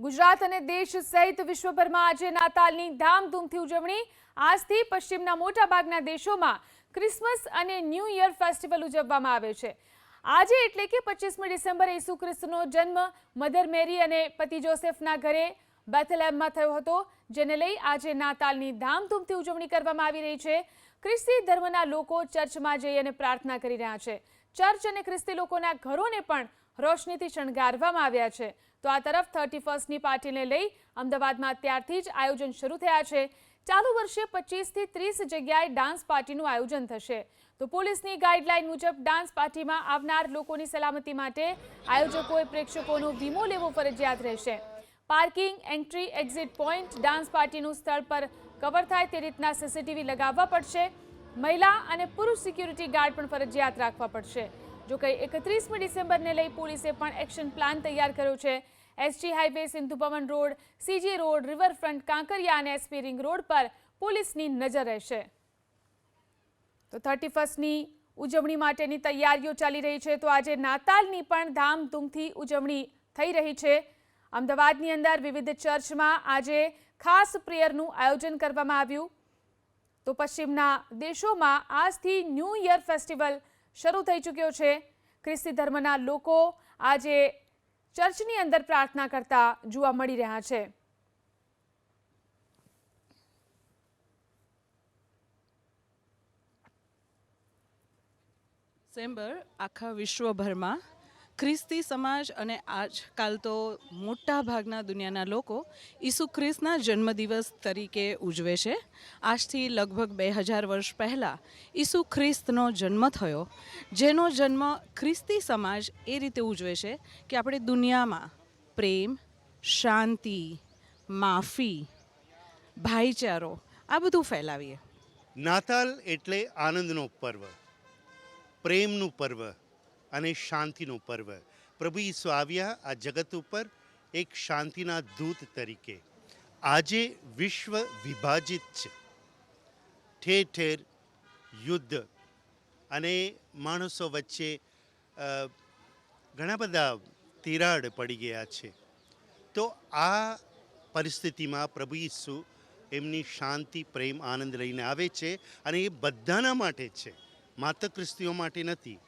ગુજરાત અને દેશ સહિત વિશ્વભરમાં આજે નાતાલની ધામધૂમથી ઉજવણી. આજથી પશ્ચિમના મોટાભાગના દેશોમાં ક્રિસમસ અને ન્યૂ યર ફેસ્ટિવલ ઉજવવામાં આવે છે. આજે એટલે કે પચીસમી ડિસેમ્બરે ઈસુ ખ્રિસ્તનો જન્મ મધર મેરી અને પતિ જોસેફના ઘરે બેથલેમમાં થયો હતો, જેને લઈ આજે નાતાલની ધામધૂમથી ઉજવણી કરવામાં આવી રહી છે. ખ્રિસ્તી ધર્મના લોકો ચર્ચમાં જઈ અને પ્રાર્થના કરી રહ્યા છે. ચર્ચ અને ખ્રિસ્તી લોકોના ઘરોને પણ રોશનીથી શણગારવામાં આવ્યા છે. તો આ તરફ થર્ટી ફર્સ્ટની પાર્ટીને લઈ અમદાવાદમાં અત્યારથી જ આયોજન શરૂ થયા છે. ચાલુ વર્ષે પચીસથી ત્રીસ જગ્યાએ ડાન્સ પાર્ટીનું આયોજન થશે. તો પોલીસની ગાઈડલાઈન મુજબ ડાન્સ પાર્ટીમાં આવનાર લોકોની સલામતી માટે આયોજકોએ પ્રેક્ષકોનો વીમો લેવો ફરજિયાત રહેશે. Parking, entry, exit point, dance પાર્ટીનું સ્થળ પર કવર થાય તે રીતના સીસીટીવી લગાવવા પડશે. મહિલા અને પુરુષ સિક્યુરિટી ગાર્ડ પણ ફરજિયાત રાખવા પડશે. જો કે એકત્રીસમી ડિસેમ્બરને લઈ પોલીસે પણ એક્શન પ્લાન તૈયાર કર્યો છે. SG highway Sindhu Bhavan road CG road riverfront Kankaria અને એસપી રિંગ રોડ પર પોલીસની નજર રહેશે. તો થર્ટી ફર્સ્ટની ઉજવણી માટેની તૈયારીઓ ચાલી રહી છે. તો આજે નાતાલની પણ ધામધૂમથી ઉજવણી થઈ રહી છે. અમદાવાદની અંદર વિવિધ ચર્ચમાં આજે ખાસ પ્રેયરનું આયોજન કરવામાં આવ્યું. તો પશ્ચિમના દેશોમાં આજથી ન્યૂ યર ફેસ્ટિવલ શરૂ થઈ ચૂક્યો છે. ખ્રિસ્તી ધર્મના લોકો આજે ચર્ચની અંદર પ્રાર્થના કરતા જોવા મળી રહ્યા છે. ડિસેમ્બર આખા વિશ્વભરમાં ખ્રિસ્તી સમાજ અને આજકાલ તો મોટા ભાગના દુનિયાના લોકો ઈસુ ખ્રિસ્તના જન્મદિવસ તરીકે ઉજવે છે. આજથી લગભગ બે હજાર વર્ષ પહેલાં ઈસુ ખ્રિસ્તનો જન્મ થયો. જેનો જન્મ ખ્રિસ્તી સમાજ એ રીતે ઉજવે છે કે આપણે દુનિયામાં પ્રેમ, શાંતિ, માફી, ભાઈચારો આ બધું ફેલાવીએ. નાતાલ એટલે આનંદનો પર્વ, પ્રેમનું પર્વ અને શાંતિનું પર્વ. પ્રભુ ઈસુ આવ્યા આ જગત ઉપર એક શાંતિના દૂત તરીકે. આજે વિશ્વ વિભાજિત છે. ઠેર ઠેર યુદ્ધ અને માણસો વચ્ચે ઘણા બધા તિરાડ પડી ગયા છે. તો આ પરિસ્થિતિમાં પ્રભુ ઈસુ એમની શાંતિ, પ્રેમ, આનંદ લઈને આવે છે અને એ બધાના માટે છે. માત્ર ખ્રિસ્તીઓ માટે નથી